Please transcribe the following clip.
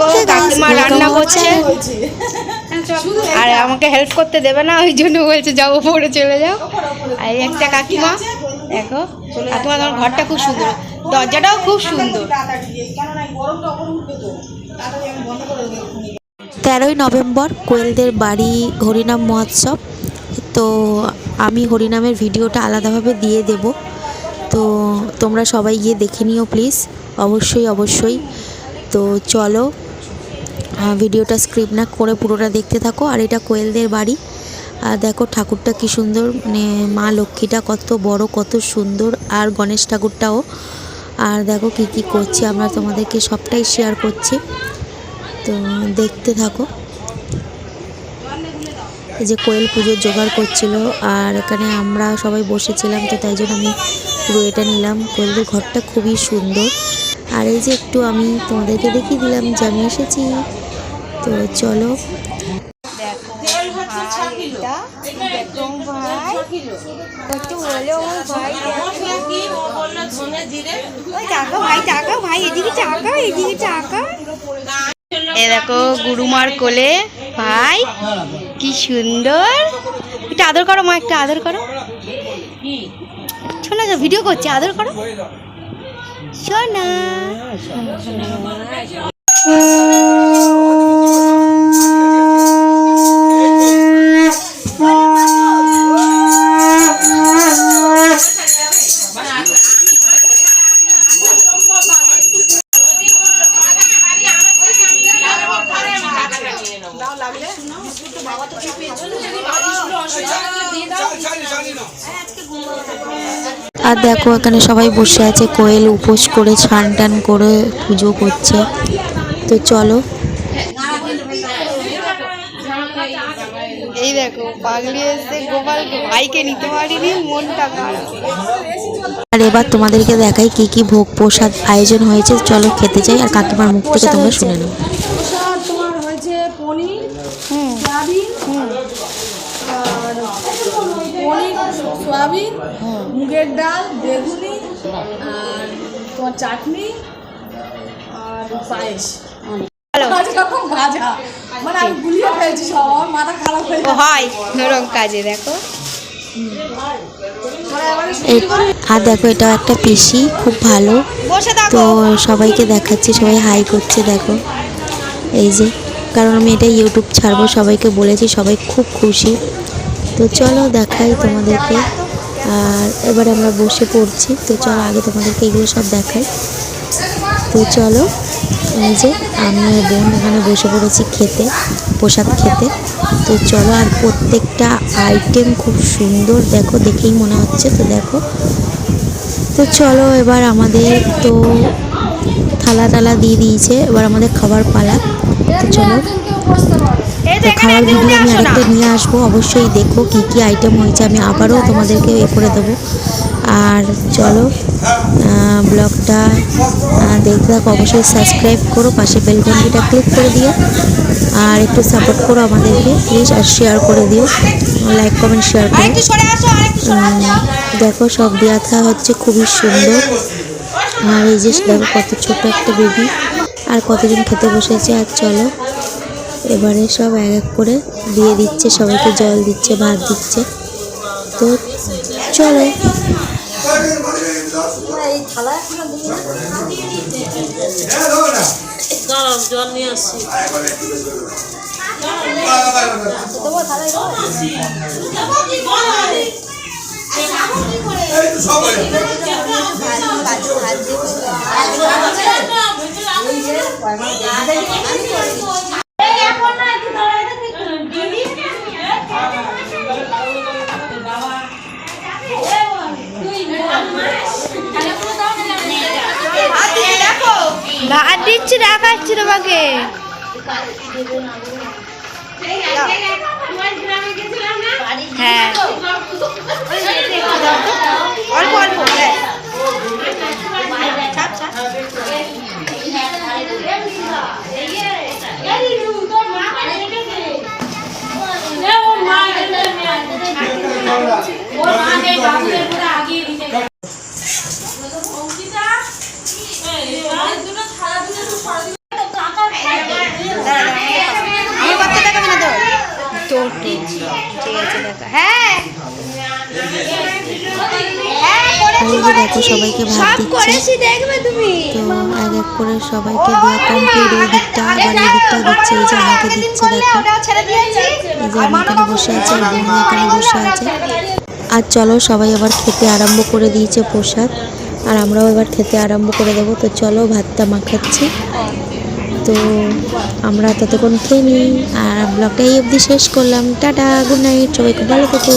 দেখো কাকিমা রান্না করছে। আর আমাকে হেল্প করতে দেবে না ওই জন্য বলছে যাও পরে চলে যাও। আর একটা কাকিমা দেখো কাকিমা তোমার ঘরটা খুব সুন্দর। দরজাটাও খুব সুন্দর। তেরোই নভেম্বর কোয়েলদের বাড়ি হরিনাম মহোৎসব। তো আমি হরিনামের ভিডিওটা আলাদাভাবে দিয়ে দেব। তো তোমরা সবাই গিয়ে দেখে নিও প্লিজ। অবশ্যই অবশ্যই। তো চলো ভিডিওটা স্ক্রিপ্ট না করে পুরোটা দেখতে থাকো। আর এটা কোয়েলদের বাড়ি। আর দেখো ঠাকুরটা কি সুন্দর মানে মা লক্ষ্মীটা কত বড়, কত সুন্দর। আর গণেশ ঠাকুরটাও। আর দেখো কি কি করছে, আমরা তোমাদেরকে সবটাই শেয়ার করছি। তো দেখতে থাকো। এই যে কোয়েল পুজোর জোগাড় করছিল, আর এখানে আমরা সবাই বসেছিলাম, তো তাই জন্য আমি পুরো এটা নিলাম। কোয়েলদের ঘরটা খুবই সুন্দর। আর এই যে একটু আমি তোমাদেরকে দেখিয়ে দিলাম, যে আমি এসেছি। তো চলো। এ দেখো গুরুমার কোলে। ভাই, কি সুন্দর। একটু আদর করো মা, একটু আদর করো। শোনা যা ভিডিও করছে, আদর করো। শোনা। আর দেখো এখানে সবাই বসে আছে কোয়েল উপোস করে ছান টান করে পুজো করছে। তো চলো। এই দেখো পাগলি এসে গোপাল ভাইকে নিতে পারিনি মনটা খারাপ। আর এবার তোমাদেরকে দেখাই কি কি ভোগ প্রসাদ আয়োজন হয়েছে। চলো খেতে চাই আর কাকিমার মুখ থেকে তোমরা শুনে নাও। পনির সয়াবিন আর পনির সয়াবিন মুগের ডাল বেগুনি আর তোমার চাটনি আর পায়েস। মানে হয়ে হয়। কাজে দেখো। আর দেখো এটা একটা পিসি খুব ভালো। তো সবাইকে দেখাচ্ছি সবাই হাই করছে দেখো। এই যে কারণ আমি এটা ইউটিউব ছাড়বো, সবাইকে বলেছি, সবাই খুব খুশি। তো চলো দেখাই তোমাদেরকে। আর এবার আমরা বসে পড়ছি, তো চলো আগে তোমাদেরকে এগুলো সব দেখাই। তো চলো, এই যে আমি বোন এখানে বসে পড়েছি খেতে, প্রসাদ খেতে। তো চলো, আর প্রত্যেকটা আইটেম খুব সুন্দর, দেখো, দেখেই মনে হচ্ছে, তো দেখো। তো চলো এবার আমাদের, তো থালা টালা দিয়ে দিয়েছে। এবার আমাদের খাবার পালা। চলো। তো খাওয়ার ভিডিও আমি আরেকটা নিয়ে আসব। অবশ্যই দেখো কি কি আইটেম হয়েছে। আমি আবারও তোমাদেরকে এ করে দেবো। আর চলো ব্লগটা দেখতে থাকো। অবশ্যই সাবস্ক্রাইব করো। পাশে বেল ঘন্টিটা ক্লিক করে দিও। আর একটু সাপোর্ট করো আমাদেরকে প্লিজ আর শেয়ার করে দিও। লাইক কমেন্ট শেয়ার করো। দেখো সব দেওয়া হচ্ছে খুবই সুন্দর। আর এই যে দেখো কত ছোট একটা বেবি আর কতজন খেতে বসেছে আর চলো। এবারে সব এক এক করে দিয়ে দিচ্ছে সবাইকে জল দিচ্ছে ভাত দিচ্ছে। তো চলো। ভাত দিচ্ছি দেখাচ্ছি তোমাকে। হ্যাঁ। হ্যাঁ। হ্যাঁ, দেখো সবাইকে ভাত দিচ্ছে। তো এক এক করে সবাইকে দেওয়া কমপ্লিট এই দিকটা আবার এই দিকটাও দিচ্ছে এই যে আমাকে দিচ্ছে দেখো। এই যে আমি এখানে বসে আছি এখানে বসে আছে। আর চলো সবাই আবার খেতে আরম্ভ করে দিয়েছে প্রসাদ। আর আমরাও এবার খেতে আরম্ভ করে দেবো। তো চলো ভাতটা মাখাচ্ছি। তো আমরা ততক্ষণ খেয়ে নিই আর ব্লগটা এই অবধি শেষ করলাম। টাটা গুড নাইট সবাই খুব ভালো থেকো।